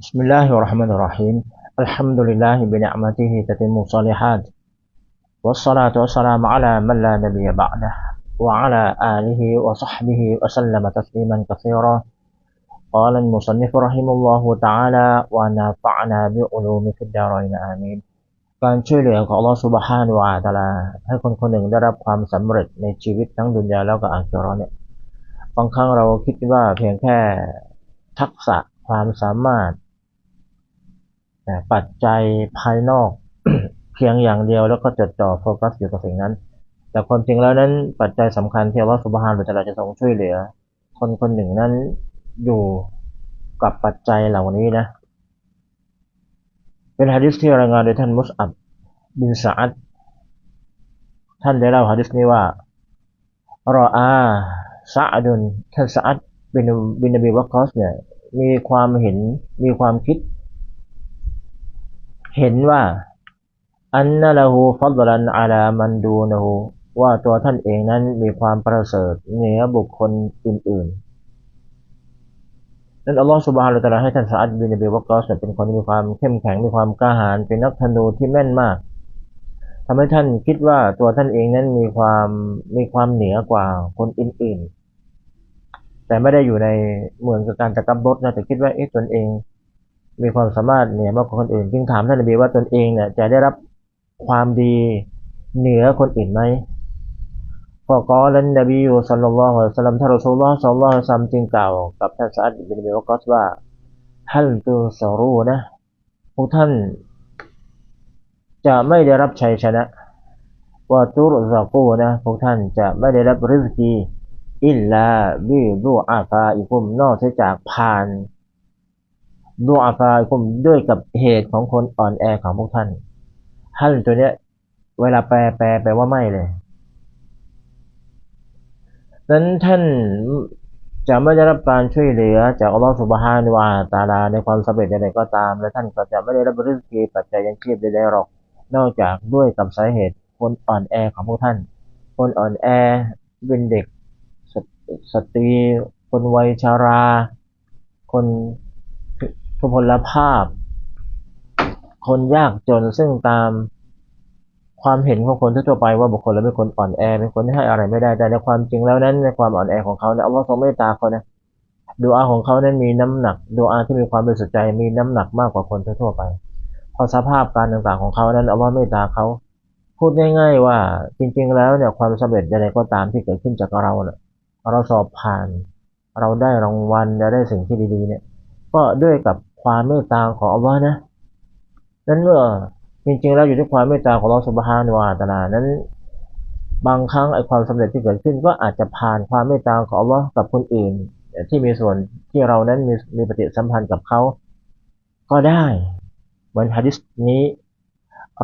بسم الله الرحمن الرحيم الحمد لله بنعمته تتم الصالحات والصلاة والسلام على من لا نبي بعده وعلى آله وصحبه وسلم تسليما كثيرا قال المصنف رحمه الله تعالى ونفعنا بعلوم في الدارين آمين การช่วยเหลือของ Allah Subhanahu wa Taala ให้คนคนหนึ่งได้รับความสำเร็จในชีวิตทั้งดุนยาแล้วก็อาคิเราะห์เนี่ยบางครั้งเราคิดว่าเพียงแค่ทักษะความสามารถแต่ ปัจจัยภายนอก เพียงอย่างเดียวแล้วก็จดจ่อโฟกัสอยู่กับสิ่งนั้น แต่ความจริงแล้วนั้นปัจจัยสำคัญที่อัลลอฮฺสุบฮานะฮูวะตะอาลาจะทรงช่วยเหลือ คนคนหนึ่งนั้นอยู่กับปัจจัยเหล่านี้นะเป็นฮะดิษที่รายงานโดยท่านมุสอับบินซาอัดท่านได้เล่าฮะดิษนี้ว่ารออาซาอดุนท่านซาอัดบินบินนบีวักคอสเนี่ยมีความเห็นมีความคิด เห็นว่าอันนัละหูฟัดลันอาลามันดูนะหูว่าตัวท่านเองนั้นมีความประเสริฐเหนือบุคคลอื่นๆ นั้นอัลลอฮฺสุบฮานะฮูวะตะลาให้ท่านซาอัดบินนบีวักอสเป็นคนที่มีความเข้มแข็งมีความกล้าหาญเป็นนักธนูที่แม่นมากทำให้ท่านคิดว่าตัวท่านเองนั้นมีความมีความเหนือกว่าคนอื่นๆ แต่ไม่ได้อยู่ในเหมือนกับการตะกับบดนะแต่คิดว่าเอ๊ะตนเอง มีความสามารถเหนือมากกว่าคนอื่น จึงถามท่านนบีว่าตนเองเนี่ยจะได้รับความดีเหนือคนอื่นไหมพอก็ลันนบีอยู่สัลลัลลอฮุอะลัยฮิสัลลัมท่านรอซูลุลลอฮ์สัลลัลลอฮุอะลัยฮิสัลลัมจึงกล่าวกับท่านซาอัดบินบิวกัสว่าฮัลตุสรูนะพวกท่าน จะไม่ได้รับชัยชนะว่าตุรซากูนะพวกท่านจะไม่ได้รับริสกีอิลลาบิดูอาฟาอิคุมนอกจากผ่าน ดูอาฟาอิคุมด้วยกับเหตุของคนอ่อนแอของพวกท่านฮัลตัวเนี้ย เวลาแปลแปลแปลว่าไม่เลย นั้นท่านจะไม่ได้รับการช่วยเหลือ จากอัลลอฮฺสุบฮานวาตาลาในความสำเร็จใดๆก็ตาม และท่านก็จะไม่ได้รับริสกีปัจจัยยังชีพใดๆหรอก นอกจากด้วยกับสาเหตุคนอ่อนแอของพวกท่าน คนอ่อนแอเป็นเด็กสสตรี คนวัยชารา คน ทุพพลภาพ คนยากจนซึ่งตามความเห็นของคนทั่วไปว่าบุคคลเราเป็นคนอ่อนแอเป็นคนที่ให้อะไรไม่ได้แต่ในความจริงแล้วนั้นในความอ่อนแอของเขาเนี่ยอัลลอฮ์ทรงเมตตาเขานะดูอาของเขานั้นมีน้ำหนักดูอาที่มีความบริสุทธิ์ใจมีน้ำหนักมากกว่าคนทั่วไปพอสภาพการต่างๆของเขานั้นอัลลอฮ์เมตตาเขาพูดง่าย ๆ ว่าจริง ๆ แล้วเนี่ยความสำเร็จใดๆก็ตามที่เกิดขึ้นจากเราเนี่ยเราสอบผ่าน เราได้รางวัลได้สิ่งที่ดีๆเนี่ย ก็ด้วยกับ ความเมตตาของอัลลอฮ์นะนั้นเมื่อจริงๆแล้วอยู่ที่ความเมตตาของเราสุบฮานุวาตนานั้น บางครั้งไอ้ความสำเร็จที่เกิดขึ้นก็อาจจะผ่านความเมตตาของอัลลอฮ์กับคนอื่น ที่มีส่วนที่เรานั้นมีมีปฏิสัมพันธ์กับเขาก็ได้เหมือนฮะดิษนี้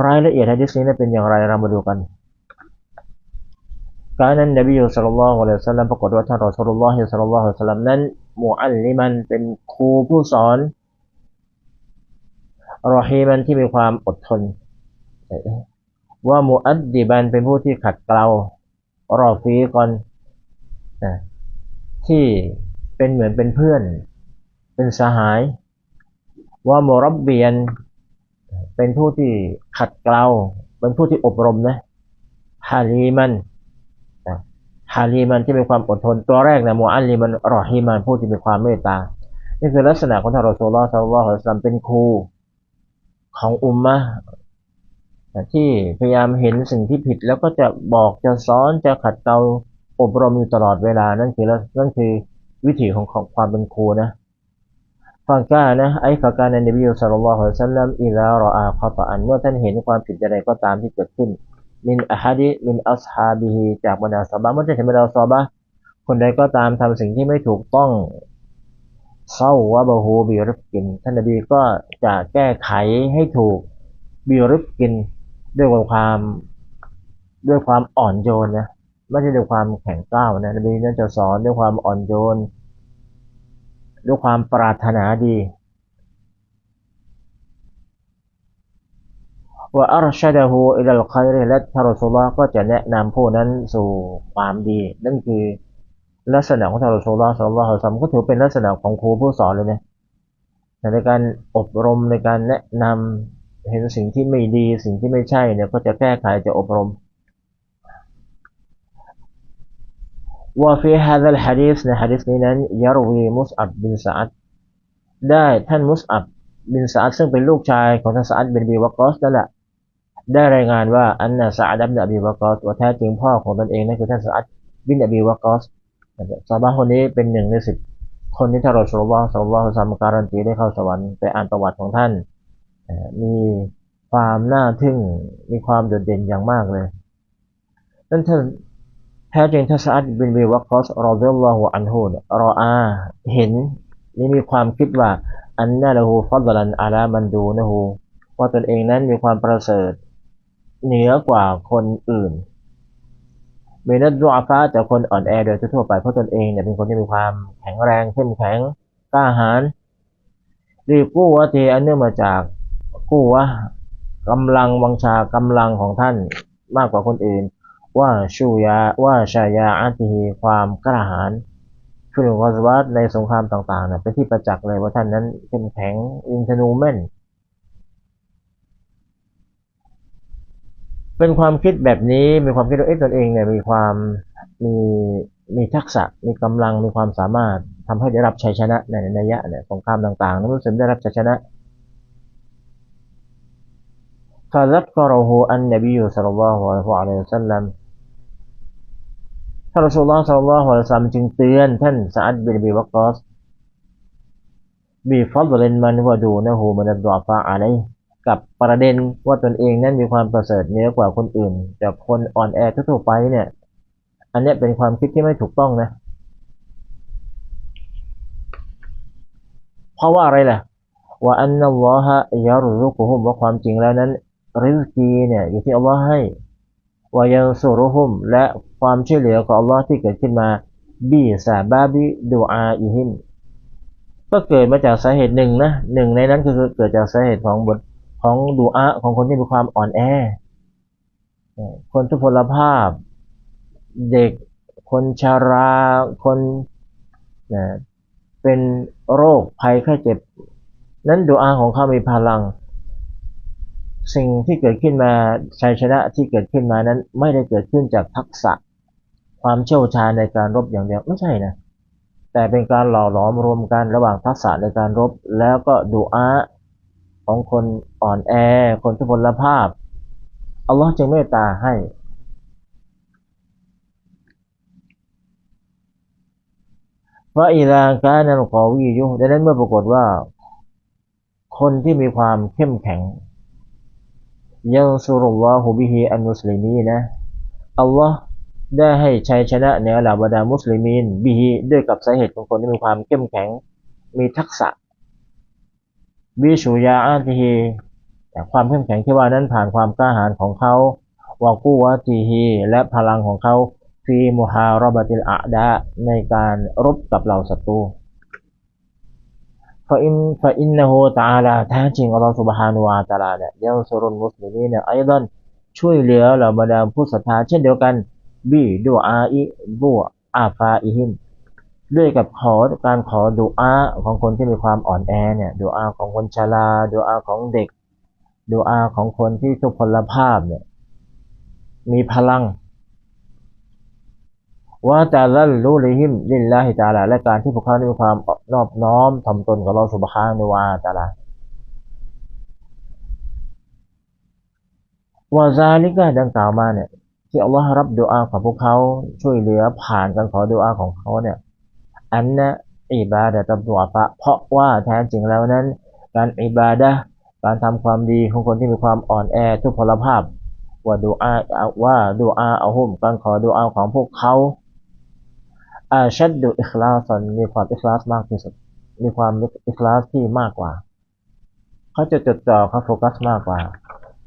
รายละเอียดฮะดิษนี้เป็นอย่างไรเรามาดูกันการนั้นนบียูสัลลัลลอฮุอะลัยฮิสซาลลัมปรากฏว่าท่านรอสุลลอฮิสัลลัลลอฮุอะลัยฮิสซาลลัมนั้นมูอัลลิมันเป็นครูผู้สอน รอฮีมันที่มีความอดทน ว่ามูอัดดิบันเป็นผู้ที่ขัดเกลารอฟีกอนที่เป็นเหมือนเป็นเพื่อน เป็นสหาย ว่ามูรับเบียน เป็นผู้ที่ขัดเกลาเป็นผู้ที่อบรมนะฮาลีมันฮาลีมันที่มีความอดทนตัวแรกนะมูอัลลีมันรอฮีมันผู้ที่มีความเมตตา นี่คือลักษณะของท่านรอสูลลอฮ์สัลลัลลอฮุอะลัยฮิสซาลลัมเป็นครู ของอุมมะที่พยายามเห็นสิ่งที่ผิดแล้วก็จะบอกจะสอนจะขัดเกลาอบรมอยู่ตลอดเวลานั่นคือนั่นคือวิถีของของความเป็นครูนะฟังก้านะไอ้ฟังก้าในนบีสุลต่านละฮ์สัลลัมอีลารออาคาตอันเมื่อท่านเห็นความผิดใดก็ตามที่เกิดขึ้น มินอะฮัดิมินอัสฮาบิฮีจากบรรดาสาบะเมื่อท่านเห็นบรรดาสาบะคนใดก็ตามทำสิ่งที่ไม่ถูกต้อง เศร้าวะบะฮูบิริบกิน ท่านนบีก็จะแก้ไขให้ถูกบิริบกิน ด้วยความด้วยความอ่อนโยนนะไม่ใช่ด้วยความแข็งกร้าวนะนบีนั้นจะสอนด้วยความอ่อนโยน ด้วยความปรารถนาดีว่าอัลชาดะฮูอิลลคัยรและทารุสุลลก็จะแนะนำผู้นั้นสู่ความดี นั่นคือ ลักษณะของทางรสูลลอฮ์สัลลอฮุสัวซัลลัมก็ถือเป็นลักษณะของครูผู้สอนเลยนะในการอบรมในการแนะนำเห็นสิ่งที่ไม่ดีสิ่งที่ไม่ใช่เนี่ยก็จะแก้ไขจะอบรมว่าฟีฮาดลฮะดีสในฮะดีสนี้นั้นยารวีมุสอับบินสาอัดได้ท่านมุสอับบินสาอัดซึ่งเป็นลูกชายของท่านสาอัดบินบีวะกอสนั่นแหละได้รายงานว่าอันนาซาอัดบินอบีวะกอสว่าแท้จริงพ่อของตนเองนั่นคือท่านสาอัดบินอบีวะกอส ซาบะคนนี้เป็นหนึ่งในสิบคนที่ท่านรอสุลลอฮ์สุลลอฮ์ซัมการันตีได้เข้าสวรรค์ไปอ่านประวัติของท่าน มีความน่าทึ่งมีความโดดเด่นอย่างมากเลยนั่นท่านแท้จริงท่านสาดบินบีวากอสรอเดลลอฮุอันฮูรออาเห็นนี่มีความคิดว่าอันนาละหูฟัดลันอาลามันดูนะฮูว่าตนเองนั้นมีความประเสริฐ เหนือกว่าคนอื่น มีนัดดูอาฟาจากคนอ่อนแอโดยทั่วไปเพราะตนเองเนี่ยเป็นคนที่มีความแข็งแรงเข้มแข็งกล้าหาญรีบกู้ว่าเทอันเนื่องมาจากกู้ว่ากำลังวังชากำลังของท่านมากกว่าคนอื่น ว่าชูยาว่าชายาอัติฮีความกล้าหาญฟิลกอสวัตในสงครามต่างๆเนี่ยเป็นที่ประจักษ์เลยว่าท่านนั้นเข้มแข็งอินทนูแม่น เป็นความคิดแบบนี้มีความคิดว่าเอ๊ะตนเองเนี่ยมีความมีมีทักษะมีกำลังมีความสามารถทำให้ได้รับชัยชนะในในัยยะเนี่ยสงครามต่างๆนั้นรู้สึกได้รับชัยชนะฟาซักกรอฮูอันนบีอยู่สัลลัลลอฮุอะลัยฮิวสัลลัมท่านรอสูลลอฮ์สัลลัลลอฮุอะลัยฮิวสัลลัมจึงเตือนท่านซาอัดบินบีวักกอสบีฟัดลินมันวะดูนะฮูมันัดดอฟะอะลัยฮิ กับประเด็นว่าตนเองนั้นมีความประเสริฐเหนือกว่าคนอื่นจากคนอ่อนแอทั่วไปเนี่ย อันนี้เป็นความคิดที่ไม่ถูกต้องนะ เพราะว่าอะไรล่ะว่าอันนัลลอฮะยารุรุกุฮุมว่าความจริงแล้วนั้นริสกีเนี่ยอยู่ที่อัลลอฮ์ให้วายังสุรุฮุมและความช่วยเหลือของอัลลอฮ์ที่เกิดขึ้นมาบีซาบาบิดูอาอิฮิมก็เกิดมาจากสาเหตุหนึ่งนะหนึ่งในนั้นคือเกิดจากสาเหตุของบท ของดูอาของคนที่มีความอ่อนแอ คนทุพพลภาพ เด็ก คนชารา คนนะเป็นโรคภัยไข้เจ็บ นั้นดูอาของเขามีพลัง สิ่งที่เกิดขึ้นมาชัยชนะที่เกิดขึ้นมานั้นไม่ได้เกิดขึ้นจากทักษะ ความเชี่ยวชาญในการรบอย่างเดียวไม่ใช่นะแต่เป็นการหล่อหลอมรวมกันระหว่างทักษะในการรบ แล้วก็ดูอา ของคนอ่อนแอ คนทุพพลภาพ อัลลอฮ์จึงเมตตาให้ ว่าอิลาการนันกอวียุดังนั้นเมื่อปรากฏว่า คนที่มีความเข้มแข็ง ยังสุรุลลอฮุบิฮิอันมุสลิมีนะ อัลลอฮ์ได้ให้ชัยชนะในเหล่าบรรดามุสลิมีนบิฮิด้วยกับสาเหตุของคนที่มีความเข้มแข็ง มีทักษะ บิชูยาอันทีฮีแต่ความเข้มแข็งที่ว่านั้นผ่านความกล้าหาญของเขาวากูวาตีฮีและพลังของเขาฟีมุฮารบติลอาดะในการรบกับเหล่าศัตรูฟาอินฟาอินนะฮูตาลาแท้จริงอัลลอฮฺสุบฮานุวาตาลาเนี่ยยังสรุนมุสลิมีเนี่ยไอดอนช่วยเหลือเหล่าบรรดาผู้ศรัทธาเช่นเดียวกันบีดูอาอิบัวอาฟาอิฮิม ด้วยกับขอการขอดูอาของคนที่มีความอ่อนแอเนี่ยดูอาของคนชราดูอาของเด็กดูอาของคนที่ทุพพลภาพเนี่ยมีพลังว่าจะลัลลูลิฮิมลินลาฮิตาลาและการที่พวกเขามีความนอบน้อมทำตนกับเราสุบฮานุวาตาลาวาซาลิกะดังกล่าวมาเนี่ยที่อัลลอฮ์รับดูอาของพวกเขาช่วยเหลือผ่านการขอดูอาของเขาเนี่ย อันนะอิบาดะตับตัวฟะเพราะว่าแท้จริงแล้วนั้น การอิบาดะการทำความดีของคนที่มีความอ่อนแอทุกพลภาพ ว่าดูอาว่าดูอาอาหุมการขอดูอาของพวกเขาอาชัดดูอิคลาสนมีความอิคลาสมากที่สุด มีความอิคลาสที่มากกว่า เขาจะจดจ่อเขาโฟกัสมากกว่า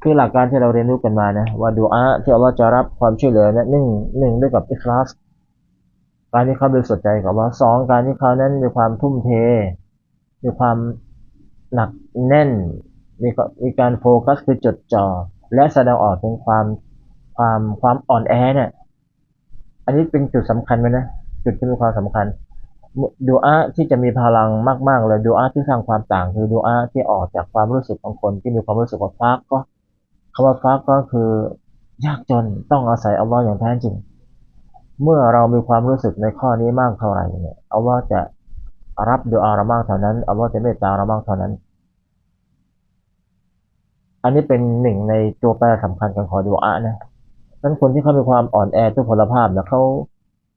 คือหลักการที่เราเรียนรู้กันมานะว่าดูอาที่อัลลอฮ์จะรับความช่วยเหลือนะหนึ่งหนึ่งด้วยกับอิคลาส การที่เขาบริสุทธิ์ใจกับว่าสองการที่เขานั้นมีความทุ่มเท มีความหนักแน่น มีมีการโฟกัสคือจดจ่อและแสดงออกถึงความความความอ่อนแอเนี่ยอันนี้เป็นจุดสำคัญไหมนะจุดที่มีความสำคัญดูอาที่จะมีพลังมากๆเลยดูอาที่สร้างความต่างคือดูอาที่ออกจากความรู้สึกของคนที่มีความรู้สึกว่าฟักก็คำว่าฟักก็คือยากจนต้องอาศัยอัลลอฮ์อย่างแท้จริง เมื่อเรามีความรู้สึกในข้อนี้มากเท่าไหร่เนี่ยอัลลอฮ์จะรับดูอาเรามากเท่านั้นอัลลอฮ์จะเมตตาเรามากเท่านั้น อันนี้เป็นหนึ่งในตัวแปรสำคัญการขอดูอานะนั้นคนที่เขามีความอ่อนแอทุกพลภาพเนี่ยเขา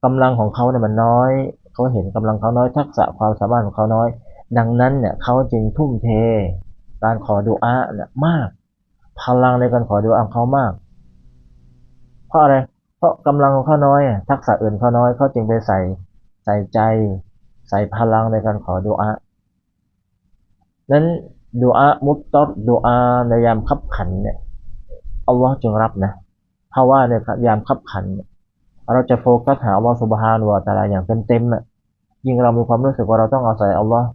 กำลังของเขาเนี่ยมันน้อยเขาเห็นกำลังเขาน้อยทักษะความสามารถของเขาน้อย ดังนั้นเนี่ยเขาจึงทุ่มเท การขอดูอาเนี่ยมาก พลังในการขอดูอาเขามาก เพราะอะไร ราะกำลังของเขาน้อยทักษะอื่นเขาน้อยเขาจึงไปใส่ใส่ใจ ใส่พลังในการขอดูอานั้นดูอามุตตอดูอาในยามขับขันเนี่ยอัลลอฮ์จึงรับนะเพราะว่าในยามขับขัน เราจะโฟกัสหาอัลลอฮ์สุบฮานุวะตาลาอย่างเต็มๆอะยิ่งเรามีความรู้สึกว่าเราต้องอาศัยอัลลอฮ์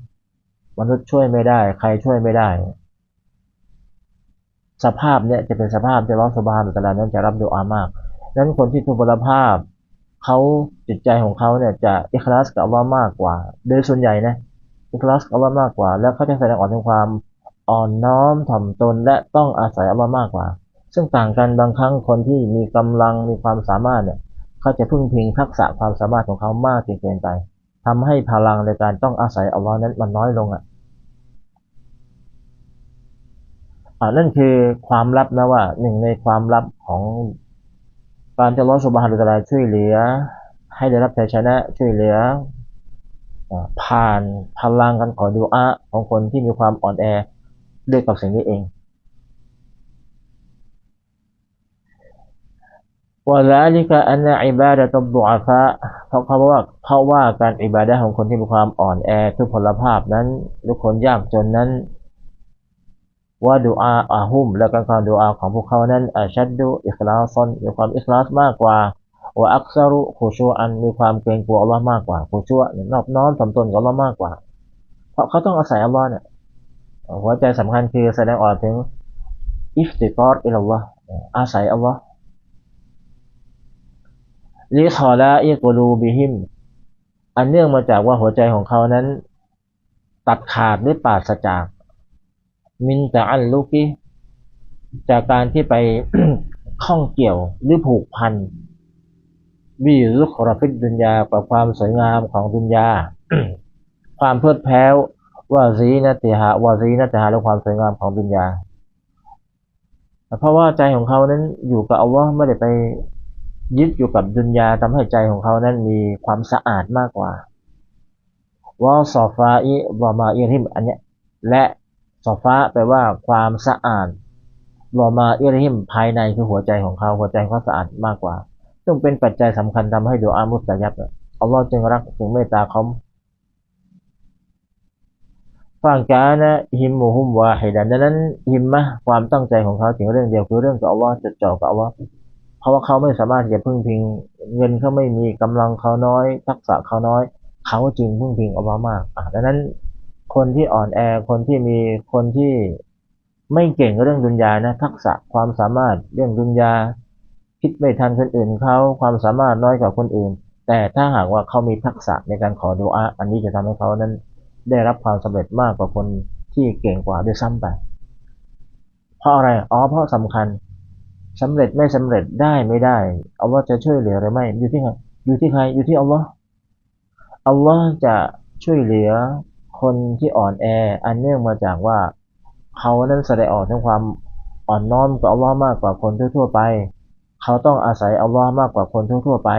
มนุษย์ช่วยไม่ได้ ใครช่วยไม่ได้ สภาพเนี่ยจะเป็นสภาพที่อัลลอฮ์สุบฮานุวะตาลานั้นจะรับดูอามาก นั้นคนที่ทุพพลภาพเขาจิตใจของเขาเนี่ยจะอิคลาสกับอัลลอฮ์มากกว่า โดยส่วนใหญ่นะอิคลาสกับอัลลอฮ์มากกว่า แล้วเขาจะแสดงออกถึงความอ่อนน้อมถ่อมตนและต้องอาศัยอัลลอฮ์มากกว่า ซึ่งต่างกันบางครั้งคนที่มีกำลังมีความสามารถเนี่ยเขาจะพึ่งพิงทักษะความสามารถของเขามากจนเกินไปทำให้พลังในการต้องอาศัยอัลลอฮ์นั้นมันน้อยลงอะอ่านั่นคือความลับนะว่าหนึ่งในความลับของ การจะรอสุบฮานุตะลาช่วยเหลือ ให้ได้รับชัยชนะช่วยเหลือ ผ่านพลังกันขอดูอาของคนที่มีความอ่อนแอด้วยกับสิ่งนี้เองว่าและลิกะอันอิบาดะตุบุอาฟะเพราะเขาว่าเพราะว่าการอิบาดะของคนที่มีความอ่อนแอทุกพลภาพนั้นหรือคนยากจนนั้น ว่าดูอาอาหุมและการการดูอาของพวกเขานั้นอาชัดดูอิคลาซอนมีความอิคลาสมากกว่าว่าอักษรุขุชัวอันมีความเกรงกลัวอัลลอฮ์มากกว่าขุชัวนอบน้อมทำตนกับอัลลอฮ์มากกว่า เพราะเขาต้องอาศัยอัลลอฮ์เนี่ยหัวใจสำคัญคือแสดงออกถึงอิฟติกอรอิลลอฮ์อาศัยอัลลอฮ์ลิคอลาอิกลูบิฮิมอันเนื่องมาจากว่าหัวใจของเขานั้น ตัดขาดหรือปราศจาก มินตะอันลุกิจากการที่ไปข้องเกี่ยวหรือผูกพันวิรุขรฟิดดุนยากับความสวยงามของดุนยา ความเพลิดเพลินว่าซีนัติหะว่าซีนัติหะและความสวยงามของดุนยาเพราะว่าใจของเขานั้นอยู่กับอัลลอฮ์ไม่ได้ไปยึดอยู่กับดุนยาทำให้ใจของเขานั้นมีความสะอาดมากกว่าว่าซอฟาอิวามาอิริมอันเนี้ยและ อฟาแปลว่าความสะอาดวามาอิริมภายในคือหัวใจของเขาหัวใจเขาสะอาดมากกว่า ซึ่งเป็นปัจจัยสำคัญทำให้ดูอามุสยับอัลลอฮ์จึงรักจึงเมตตาเขาฟังกานะฮิมมุฮุมวาฮิดันดังนั้นฮิมมะความตั้งใจของเขาถึงเรื่องเดียวคือเรื่องกับอัลลอฮ์จดจ่อกับอัลลอฮ์เพราะว่าเขาไม่สามารถจะพึ่งพิงเงินเขาไม่มีกำลังเขาน้อย ทักษะเขาน้อย เขาจึงพึ่งพิงอัลลอฮ์มากดังนั้น คนที่อ่อนแอคนที่มีคนที่ไม่เก่งเรื่องดุนยานะทักษะความสามารถเรื่องดุนยาคิดไม่ทันคนอื่นเขาความสามารถน้อยกว่าคนอื่น แต่ถ้าหากว่าเขามีทักษะในการขอดูอาอันนี้จะทำให้เขานั้นได้รับความสำเร็จมากกว่าคนที่เก่งกว่าด้วยซ้ำไปเพราะอะไรอ๋อเพราะสำคัญสำเร็จไม่สำเร็จได้ไม่ได้อัลลอฮ์จะช่วยเหลือหรือไม่อยู่ที่ใครอยู่ที่ใครอยู่ที่อัลลอฮ์อัลลอฮ์จะช่วยเหลือ คนที่อ่อนแออันเนื่องมาจากว่าเขานั้นแสดงออกถึงความอ่อนน้อมกับอัลลอฮ์มากกว่าคนทั่วๆไป เขาต้องอาศัยอัลลอฮ์มากกว่าคนทั่วๆไป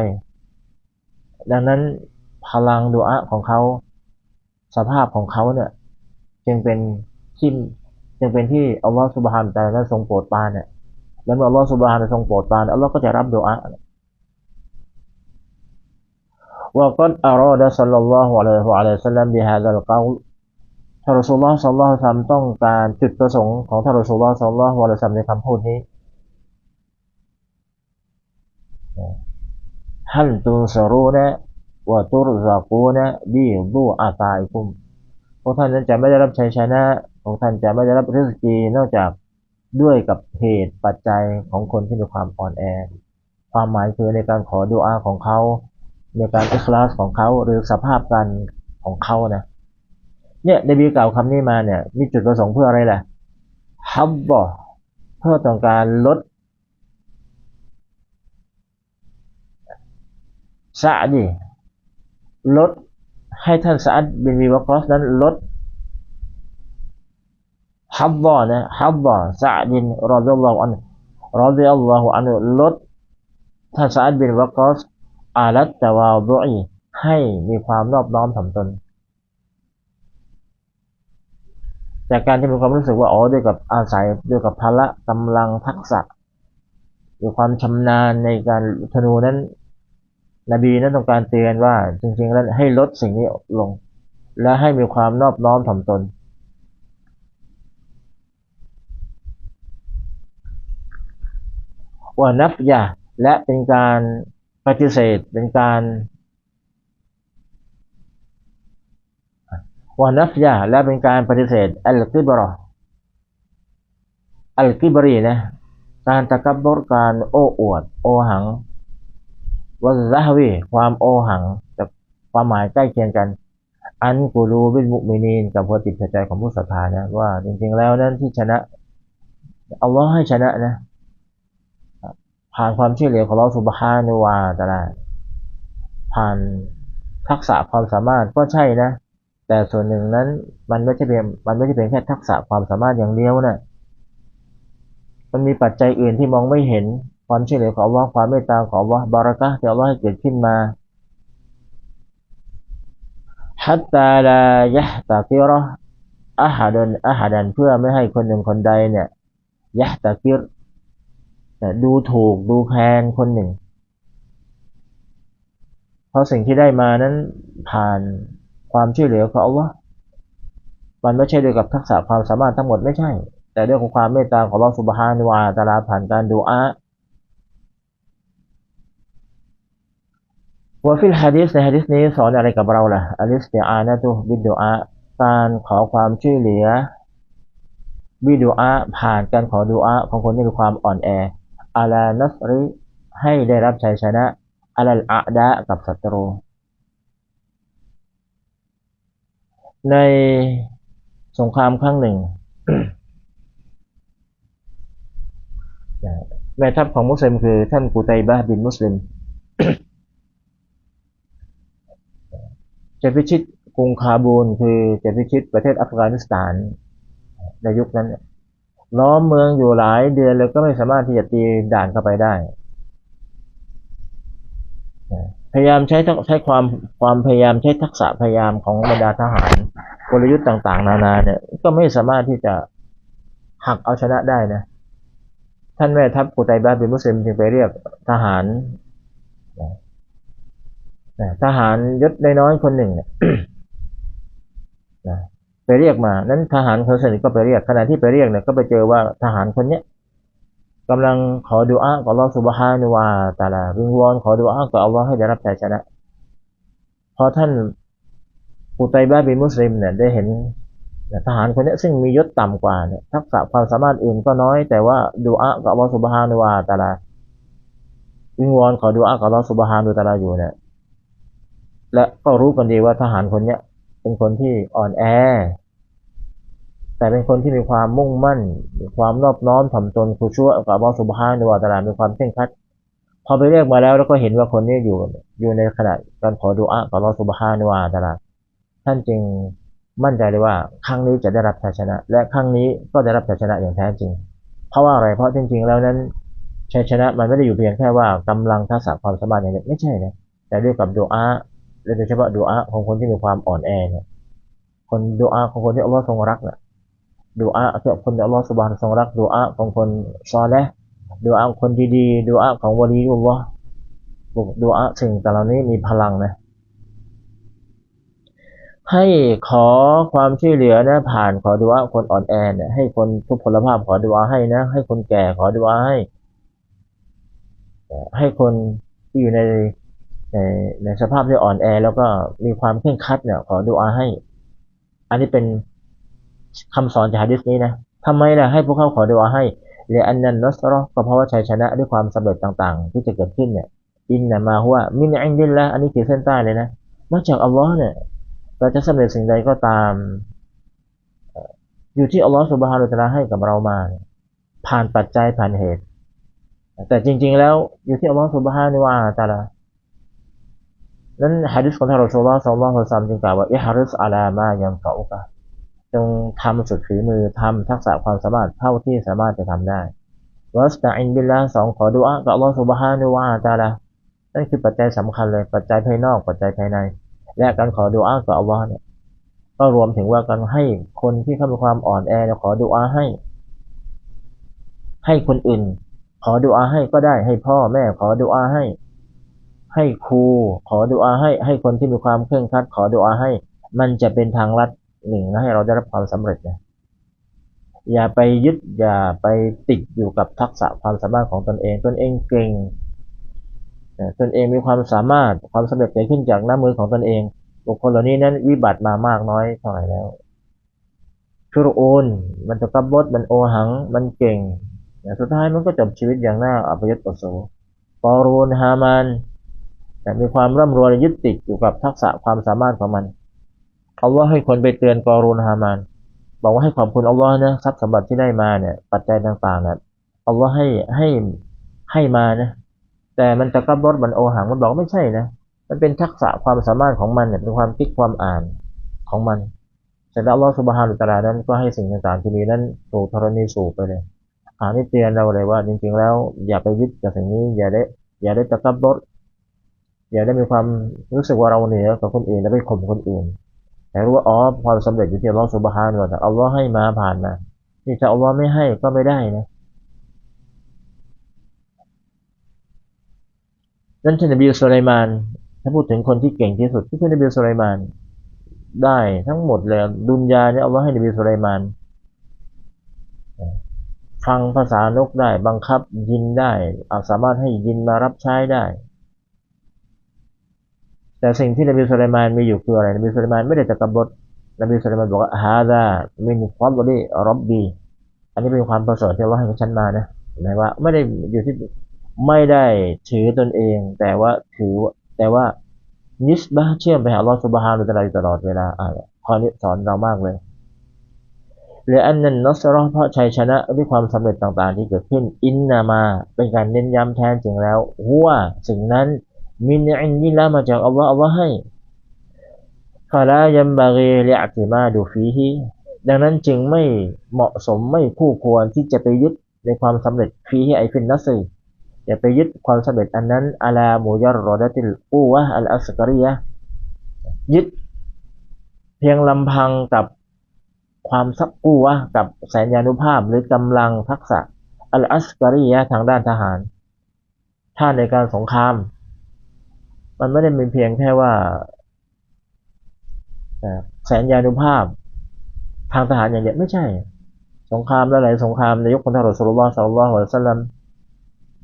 ดังนั้นพลังดุอาของเขา สภาพของเขาเนี่ยจึงเป็นที่จึงเป็นที่อัลลอฮ์สุบฮานแต่ละทรงโปรดปรานเนี่ยแล้วเมื่ออัลลอฮฺสุบฮานทรงโปรดปรานอัลลอฮ์ก็จะรับดุอะ ลัยฮิวะสัลลัมบิฮะดัลกาวท่านรอสูลลอฮ์สัลลัลลอฮุซัมต้องการจุดประสงค์ของท่านรอสูลลอฮ์สัลลัลลอฮุอะลัยฮิวะสัลลัมในคำพูดนี้ฮัลตุนสรูนะวะตุรซากูนะบีดูอาตาอิคุมพวกท่านนั้นจะไม่ได้รับชัยชนะพวกท่านจะไม่ได้รับริสกีนอกจากด้วยกับเหตุปัจจัยของคนที่มีความอ่อนแอ ความหมายคือในการขอดูอาของเขา ในการอิคลาสของเขาหรือสภาพการของเขานะเนี่ยในบีกล่าวคำนี้มาเนี่ยมีจุดประสงค์เพื่ออะไรล่ะฮับบอเพื่อต้องการลดซาดีลดให้ท่านซาดบินวีวากอสนั้นลดฮับบอนะฮับบอซาดินรอดิยัลลอฮุอันรอดิยัลลอฮุอันลดท่านซาดบินวากอส อาลัตตวาดุอีให้มีความนอบน้อมถ่อมตน จากการที่มีความรู้สึกว่าอ๋อด้วยกับอาศัยด้วยกับพละกำลังทักษะด้วยความชำนาญในการธนูนั้น นบีนั้นต้องการเตือนว่า จริงๆแล้วให้ลดสิ่งนี้ลง และให้มีความนอบน้อมถ่อมตนว่านับยาและเป็นการ ฏิเสธเป็นการวานัฟยาและเป็นการปฏิเสธอัลกิบรออัลกิบรีนะการตะกับบรการโอ้อวด โอหังวัซาฮวีความโอหังแต่ความหมายใกล้เคียงกัน อันกูรูบินมุมินีนกับหัวจิตใจของผู้ศรัทธานะว่าจริงๆแล้วนั้นที่ชนะอัลลอฮ์ให้ชนะนะ ผ่านความช่วยเหลือของเราสุบฮานุวาตาลาผ่านทักษะความสามารถก็ใช่นะ แต่ส่วนหนึ่งนั้นมันไม่ใช่เพียงมันไม่ใช่เพียงแค่ทักษะความสามารถอย่างเดียวนะมันมีปัจจัยอื่นที่มองไม่เห็นความช่วยเหลือของว่าความเมตตาของว่าบารักะที่อัลลอฮ์ให้เกิดขึ้นมาฮัตตาลายะตาคิรออาหาดันอาหาดันเพื่อไม่ให้คนหนึ่งคนใดเนี่ยยะตาคิร ดูถูกดูแคลนคนหนึ่ง เพราะสิ่งที่ได้มานั้นผ่านความช่วยเหลือของอัลลอฮ์มันไม่ใช่ด้วยกับทักษะความสามารถทั้งหมดไม่ใช่ แต่ด้วยของความเมตตาของอัลลอฮ์สุบฮานิวาตาลาผ่านการดูอาว่าฟิลฮะดิษในฮะดิษนี้สอนอะไรกับเราล่ะอัลิสเตียอานะตุบิดดูอาการขอความช่วยเหลือบิดูอาผ่านการขอดูอาของคนที่มีความอ่อนแอ อาลานัสริให้ได้รับชัยชนะอาลัลอาดะกับศัตรู ในสงครามครั้งหนึ่งแม่ทัพของมุสลิมคือท่านกูไตบะบินมุสลิม จะพิชิตกรุงคาบูลคือจะพิชิตประเทศอัฟกานิสถานในยุคนั้น ล้อมเมืองอยู่หลายเดือนเลยก็ไม่สามารถที่จะตีด่านเข้าไปได้ พยายามใช้ใช้ความความพยายามใช้ทักษะพยายามของบรรดาทหารกลยุทธ์ต่างๆ นานาเนี่ย ก็ไม่สามารถที่จะหักเอาชนะได้นะ ท่านแม่ทัพกุไตบ้าเป็นมุสลิมจึงไปเรียกทหารทหารยศน้อยๆคนหนึ่งเนี่ย ไปเรียกมา นั้นทหารคนสนิทก็ไปเรียก ขณะที่ไปเรียกเนี่ยก็ไปเจอว่าทหารคนเนี้ยกำลังขอดูอากับอัลอสุบฮานุวาตาลาวิงวอนขอดูอากับอัลลอฮ์ให้ได้รับชัยชนะ พอท่านอุตัยบะบินมุสลิมเนี่ยได้เห็นทหารคนนี้ซึ่งมียศต่ำกว่าเนี่ยทักษะความสามารถอื่นก็น้อย แต่ว่าดูอากับอัลลอฮฺสุบฮานุวาตาลาวิงวอนขอดูอากับอัลลอฮฺสุบฮานุตาลาอยู่เนี่ยและก็รู้กันดีว่าทหารคนเนี้ย เป็นคนที่อ่อนแอ แต่เป็นคนที่มีความมุ่งมั่น มีความนอบน้อมถ่อมตนคุชั่วกับอัลลอฮฺสุบฮานุวาตาลามีความเคร่งครัดพอไปเรียกมาแล้ว แล้วก็เห็นว่าคนนี้อยู่อยู่ในขณะการขอดุอากับอัลลอฮฺสุบฮานุวาตาลาท่านจึงมั่นใจเลยว่าครั้งนี้จะได้รับชัยชนะ และครั้งนี้ก็ได้รับชัยชนะอย่างแท้จริง เพราะว่าอะไรเพราะจริง ๆ แล้วนั้นชัยชนะมันไม่ได้อยู่เพียงแค่ว่ากำลังทักษะความสามารถอย่างเดียวไม่ใช่นะแต่ด้วยกับดุอา โดยเฉพาะดุอาของคนที่มีความอ่อนแอเนี่ยคนดุอาของคนที่อัลลอฮฺทรงรักเนี่ยดูอาของคนอัลลอฮฺสุบานทรงรักดูอาของคนซอและดูอาคนดีๆดูอาของวลีอุลลอฮ์ดูอาสิ่งแต่เหล่านี้มีพลังนะให้ขอความช่วยเหลือนะผ่านขอดูอาคนอ่อนแอเนี่ยให้คนทุกพลภาพขอดูอาให้นะ ให้คนแก่ขอดูอาให้ ให้คนที่อยู่ใน ในในสภาพที่อ่อนแอ แล้วก็มีความเคร่งครัดเนี่ยขอดูอาให้ อันนี้เป็นคำสอนจากฮะดิษนี้นะทำไมล่ะให้พวกเขาขอดุอาให้เรอันนันนัสรอก็เพราะว่าชัยชนะด้วยความสำเร็จต่างๆ ที่จะเกิดขึ้นเนี่ย อินนามาหัวมินอินดินละอันนี้ขีดเส้นใต้เลยนะมาจากอัลลอฮ์เนี่ย เราจะสำเร็จสิ่งใดก็ตาม อยู่ที่อัลลอฮ์สุบฮานุตะอาลาให้กับเรามา ผ่านปัจจัยผ่านเหตุ แต่จริง ๆ แล้วอยู่ที่อัลลอฮ์สุบฮานุวะตะอาลา นั้นฮะดิษของท่านรอซูลลอสัลลัลลอฮุอะลัยฮิวะซัมจึงกล่าวว่าอิฮาริสอาลามายังเกาอุกะจงทำสุดฝีมือทำทักษะความสามารถเท่าที่สามารถจะทำได้วัสตาอินบิลลาสองขอดุอากับอัลลอฮ์สุบฮานุวะตาลานั่นคือปัจจัยสำคัญเลยปัจจัยภายนอกปัจจัยภายใน และการขอดุอากับอัลลอฮ์เนี่ยก็รวมถึงว่าการให้คนที่เขามีความอ่อนแอเนี่ยขอดุอาให้ ให้คนอื่น ขอดุอาให้ก็ได้ให้พ่อแม่ขอดุอาให้ ให้ครูขอดุอาให้ให้คนที่มีความเคร่งครัด ขอดุอาให้ มันจะเป็นทางลัดหนึ่งนะให้เราได้รับความสำเร็จนะอย่าไปยึดอย่าไปติดอยู่กับทักษะความสามารถของตนเอง ตนเองเก่งตนเองมีความสามารถความสำเร็จเกิดขึ้นจากน้ำมือของตนเอง บุคคลเหล่านี้นั้นวิบัติมามากน้อยเท่าไหร่แล้วฟิรโอนมันจะกับบดมันโอหัง มันเก่งแต่สุดท้ายมันก็จบชีวิตอย่างน่าอัปยศอโศกอรูนฮามาน มีความร่ำรวยยึดติดอยู่กับทักษะความสามารถของมันอัลลอฮ์ให้คนไปเตือนกอรูนฮามาน บอกว่าให้ขอบคุณอัลลอฮ์นะทรัพย์สมบัติที่ได้มาเนี่ย ปัจจัยต่างๆนี่ยอัลลอฮ์ให้ให้ให้มานะ แต่มันจะกับบดมันโอหังมันบอกไม่ใช่นะ มันเป็นทักษะความสามารถของมันเนี่ยเป็นความคิดความอ่านของมันเสร็จแล้วอัลลอฮฺสุบฮานุตาลานั้นก็ให้สิ่งต่างๆที่มีนั้นถูกธรณีสูบไปเลยอ่านี่เตือนเราเลยว่า จริงๆแล้ว อย่าไปยึดกับสิ่งนี้อย่าได้ อย่าได้ตะกับบด อย่าได้มีความรู้สึกว่าเราเหนือกว่าคนอื่นแล้วไปข่มคนอื่นแต่รู้ว่าอ๋อความสำเร็จอยู่ที่อัลลอฮฺสุบฮานุตะอาลาอัลลอฮ์ให้มาผ่านมานี่ถ้าอัลลอฮ์ไม่ให้ก็ไม่ได้นะนั่นท่านนบีสุไลมานถ้าพูดถึงคนที่เก่งที่สุดที่คือนบีสุไลมานได้ทั้งหมดเลยดุนยาเนี่ยเอาไว้ให้นบีสุไลมานฟังภาษานกได้บังคับยินได้อาสามารถให้ยินมารับใช้ได้ แต่สิ่งที่นบีสุไลมานมีอยู่คืออะไรนบีสุไลมานไม่ได้ตะกบดนบีสุไลมานบอกว่าฮาดามินความบริรับบีอันนี้เป็นความประเสริฐที่เราให้กับฉันมานะหมายว่าไม่ได้อยู่ที่ไม่ได้ถือตนเอง แต่ว่าถือแต่ว่านิสบะเชื่อมไปหาลอสุบฮานุตะลาอยู่ตลอดเวลาอ่าข้อนี้สอนเรามากเลยหรืออันนั้นนัสรอเพราะชัยชนะด้วยความสำเร็จต่างๆ ที่เกิดขึ้นอินนามา เป็นการเน้นย้ำแทนจริงแล้วว่าสิ่งนั้น มินอินยิละมาจากอัลลอฮฺอัลลอฮฺให้ฟาลายัมบารีเลอติมาดูฟีฮีดังนั้นจึงไม่เหมาะสมไม่คู่ควรที่จะไปยึดในความสำเร็จฟีฮีไอฟินนัสซีอย่าไปยึดความสำเร็จอันนั้นอาลามูยารรอดติลอูวะอัลอัสกริยะยึดเพียงลำพังกับความสักกูวะกับแสนยานุภาพหรือกำลังทักษะอัลอัสกริยะทางด้านทหารถ้าในการสงคราม มันไม่ได้เป็นเพียงแค่ว่าแสนยานุภาพ ทางทหารอย่างเดียวไม่ใช่ สงครามหลายสงครามในยุคของท่านรอสุลลอฮ์สัลลัลลอฮุอะลัยฮิวะสัลลัม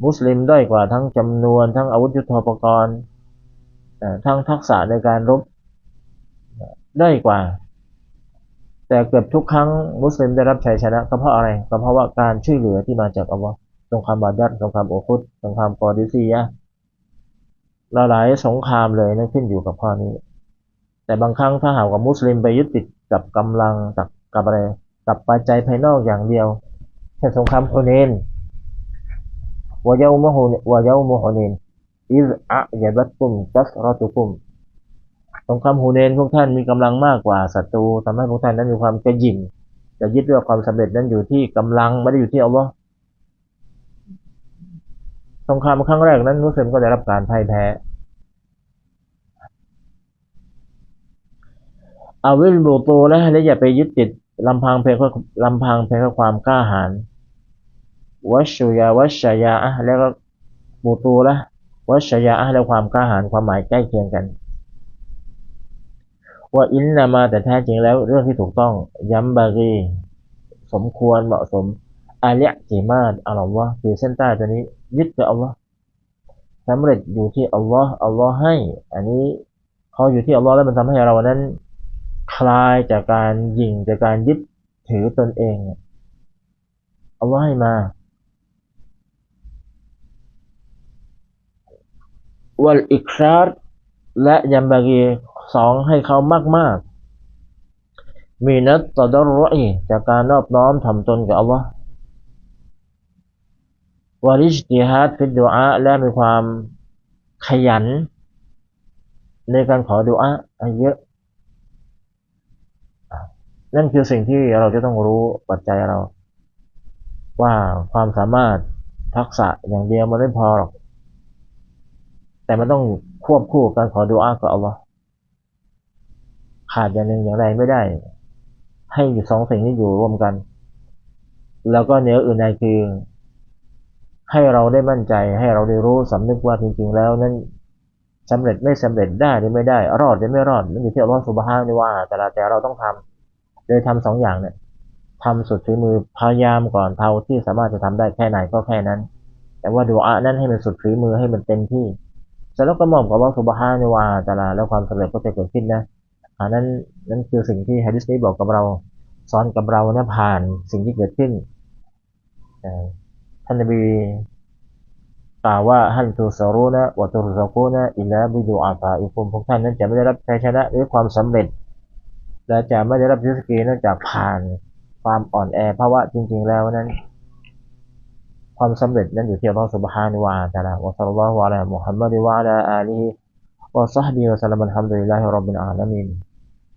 มุสลิมด้อยกว่าทั้งจำนวนทั้งอาวุธยุทโธปกรณ์ทั้งทักษะในการรบด้อยกว่า แต่เกือบทุกครั้งมุสลิมได้รับชัยชนะก็เพราะอะไรก็เพราะว่าการช่วยเหลือที่มาจากอัลลอฮ์สงครามบาดัดสงครามโอคุตสงครามกอดิซียะ หลายสงครามเลยนั่นขึ้นอยู่กับข้อนี้ แต่บางครั้งถ้าหากว่ามุสลิมไปยึดติดกับกำลังกับกับอะไรกับปัจจัยภายนอกอย่างเดียวเช่นสงครามโคเนนวายามุฮุนวายามุฮุนินอิซอะยาบัตกุมกัสรอตุกุมสงครามฮูเนนพวกท่านมีกำลังมากกว่าศัตรูทำให้พวกท่านนั้นมีความกระยิ่มจะยึดด้วยความสำเร็จนั้นอยู่ที่กำลังไม่ได้อยู่ที่อัลลอฮ์ สงครามครั้งแรกนั้นมุสลิมก็ได้รับการพ่ายแพ้อาวิลบูโตและและอย่าไปยึดติดลำพังเพียงลำพังเพียงความกล้าหาญวัชยาวัชยาอะแล้วก็บูตูละวัชยาอะแล้วความกล้าหาญความหมายใกล้เคียงกัน ว่าอินนามาแต่แท้จริงแล้วเรื่องที่ถูกต้องย้ำบารีสมควรเหมาะสมอาเลียจีมาดอัลลอฮ์คือเส้นใต้ตัวนี้ ยึดกับอัลลอฮ์สำเร็จอยู่ที่อัลลอฮ์อัลลอฮ์ให้ อันนี้เขาอยู่ที่อัลลอฮ์แล้วมันทำให้เรานั้น คลายจากการยิงจากการยึดถือตนเองอัลลอฮ์ให้มาวัลอิกซาร์และยัมบากีสองให้เขามาก ๆ มีนัตตะดรรอีจากการนอบน้อมถ่อมตนกับอัลลอฮ์ วาริจติฮัดฟิดดุอาและมีความขยัน ในการขอดุอาเยอะ นั่นคือสิ่งที่เราจะต้องรู้ปัจจัยเรา ว่าความสามารถทักษะอย่างเดียวมันไม่พอหรอก แต่มันต้องควบคู่กับการขอดุอากับอัลลอฮ์ขาดอย่างหนึ่งอย่างใดไม่ได้ ให้สองสิ่งนี้อยู่ร่วมกัน แล้วก็เนื้ออื่นใดคือ ให้เราได้มั่นใจให้เราได้รู้สำนึกว่าจริง ๆ แล้วนั้นสำเร็จไม่สำเร็จได้หรือไม่ได้ รอดหรือไม่รอดมันอยู่ที่อัลลอฮ์สุบฮานะฮูวะแต่ละแต่เราต้องทำโดยทำสองอย่างเนี่ยทำสุดฝีมือพยายามก่อนเท่าที่สามารถจะทำได้แค่ไหนก็แค่นั้น แต่ว่าดูอานั้นให้มันสุดฝีมือให้มันเต็มที่เสร็จแล้วก็มอบกับอัลลอฮ์สุบฮานะฮูวะแต่ละแล้วความสำเร็จก็จะเกิดขึ้นนะอันนั้นนั่นคือสิ่งที่ฮะดิษนี้บอกกับเราสอนกับเรานะผ่านสิ่งที่เกิดขึ้น ท่านนบีกล่าวว่าฮันตูสารูนะวะตุรซากูนะอิลาบิดูอาฟาอิคุมพวกท่านนั้นจะไม่ได้รับชัยชนะหรือความสำเร็จ และจะไม่ได้รับยุสกีนอกจากผ่านความอ่อนแอเพราะว่าจริง ๆ แล้วนั้น ความสำเร็จนั้นอยู่ที่อัลลอฮฺสุบฮานุวาตาลาวะซัลลัลลอฮุอะลัยมุฮัมมัดวะลาอาลีวะซัฮบีวะซัลลัมอัลฮัมดุลิลลาฮิรับบิลอาลามีน